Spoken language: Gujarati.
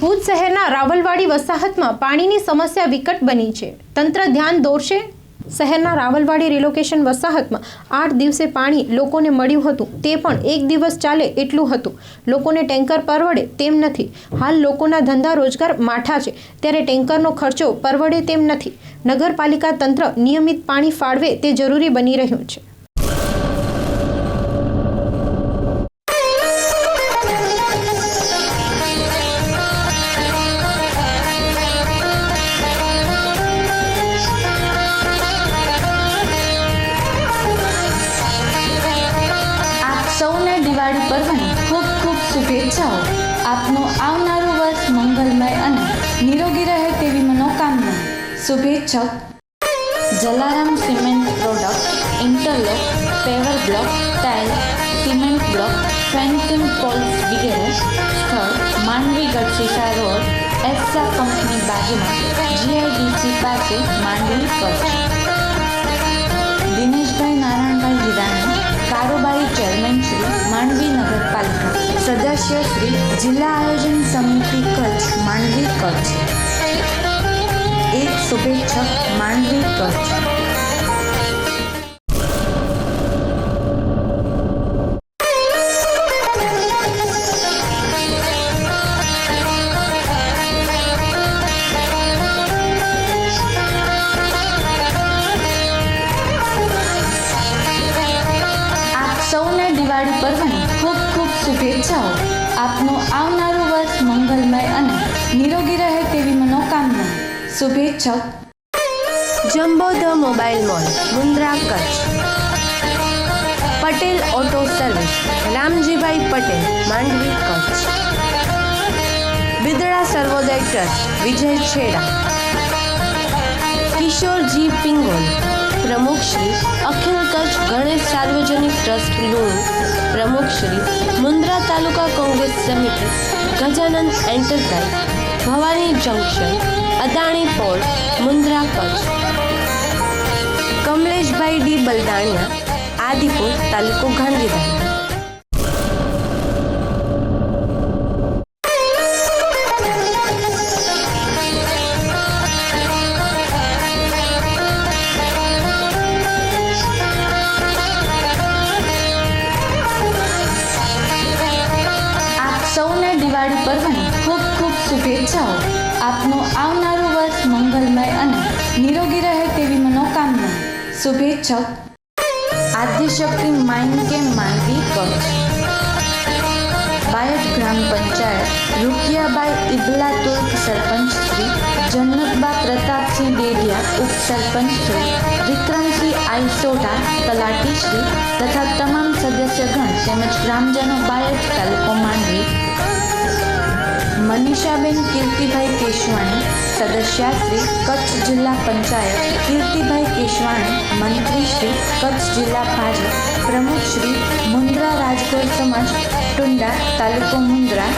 ભુજ શહેરના રાવલવાડી વસાહતમાં પાણીની સમસ્યા વિકટ બની છે. તંત્ર ધ્યાન દોરશે? શહેરના રાવલવાડી રિલોકેશન વસાહતમાં આઠ દિવસે પાણી લોકોને મળ્યું હતું. તે પણ એક દિવસ ચાલે એટલું હતું. લોકોને ટેન્કર પરવડે તેમ નથી. હાલ લોકોના ધંધા રોજગાર માઠા છે. ત્યારે ટેન્કરનો ખર્ચો પરવડે તેમ નથી. નગરપાલિકા તંત્ર નિયમિત પાણી ફાળવે તે જરૂરી બની રહ્યું છે. શુભેચ્છાઓ આપનું આવનારું વર્ષ મંગલમય અને નિરોગી રહે તેવી મનોકામના. શુભેચ્છક. Jalaram cement product, interlock, paver block, tile, cement block fencing poles વગેરે સ્થળ માંડવી ગઢશીશા રોડ, એસ્સા કંપની બાજુમાં, જીઆઈડીસી પાસે માંડવી સદસ્ય શ્રી જિલ્લા આયોજન સમિતિ કચ્છ માંડવી કચ્છ. એક શુભેચ્છક માંડવી કચ્છ. શુભેચ્છાઓ આપનું આવનારું વર્ષ મંગલમય અને નિરોગી રહે તેવી મનોકામના. શુભેચ્છક jumbo the mobile mall, Mundra Kutch. Patel auto service, Ramjibhai Patel, Mandvi Kutch. Bidada Sarvodaya trust, Vijay Chheda. Kishorji Pingol. પ્રમુખ શ્રી અખિલ કચ્છ ગણેશ સાર્વજનિક ટ્રસ્ટ લુણ પ્રમુખ શ્રી મુન્દ્રા તાલુકા કોંગ્રેસ સમિતિ Gajanand enterprise Bhavani junction Adani port Mundra Kutch. કમલેશભાઈ ડી બલદાણિયા, આદિપુર તાલુકો ગાંધીધામ. સૌને દિવાળી પર્વની ખૂબ ખૂબ શુભેચ્છાઓ. આપનું આવનારું વર્ષ મંગલમય અને નિરોગી રહે તેવી મનોકામના. શુભેચ્છક. આદ્યશક્તિ માઇન્ડ કેમ માંડવી કચ્છ બાયડ ગ્રામ પંચાયત, રૂકિયાબાઈ ઇબલા તુર્ક સરપંચ શ્રી, જન્નતબા પ્રતાપસિંહ ડેડિયા ઉપસરપંચ શ્રી, વિક્રમસિંહ આઈસોટા તલાટી શ્રી તથા તમામ સદસ્યગણ તેમજ ગ્રામજનો બાયડ તાલુકો માંડવી મનીષાબેન કીર્તિભાઈ કેશવાણી સદસ્યાશ્રી કચ્છ જિલ્લા પંચાયત, કીર્તિભાઈ કેશવાણી, મંત્રી શ્રી કચ્છ જિલ્લા ભાજપ, પ્રમુખ શ્રી મુન્દ્રા રાજગોર સમાજ, ટુંડા તાલુકો મુન્દ્રા